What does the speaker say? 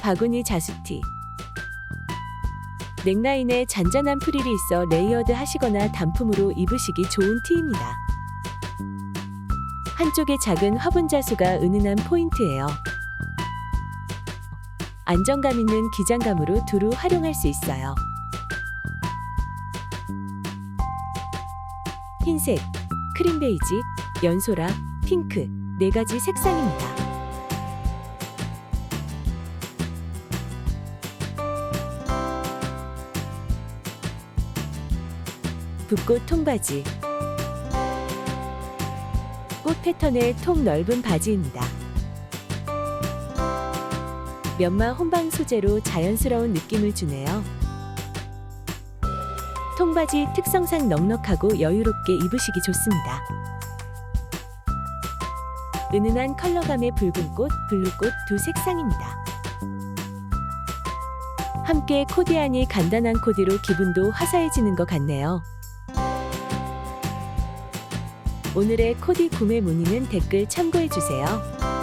바구니 자수티. 넥라인에 잔잔한 프릴이 있어 레이어드 하시거나 단품으로 입으시기 좋은 티입니다. 한쪽에 작은 화분 자수가 은은한 포인트예요. 안정감 있는 기장감으로 두루 활용할 수 있어요. 흰색, 크림 베이지, 연소라, 핑크 네 가지 색상입니다. 붓꽃 통바지 꽃 패턴의 통 넓은 바지입니다. 면마 혼방 소재로 자연스러운 느낌을 주네요. 통바지 특성상 넉넉하고 여유롭게 입으시기 좋습니다. 은은한 컬러감의 붉은 꽃, 블루꽃 두 색상입니다. 함께 코디하니 간단한 코디로 기분도 화사해지는 것 같네요. 오늘의 코디 구매 문의는 댓글 참고해 주세요.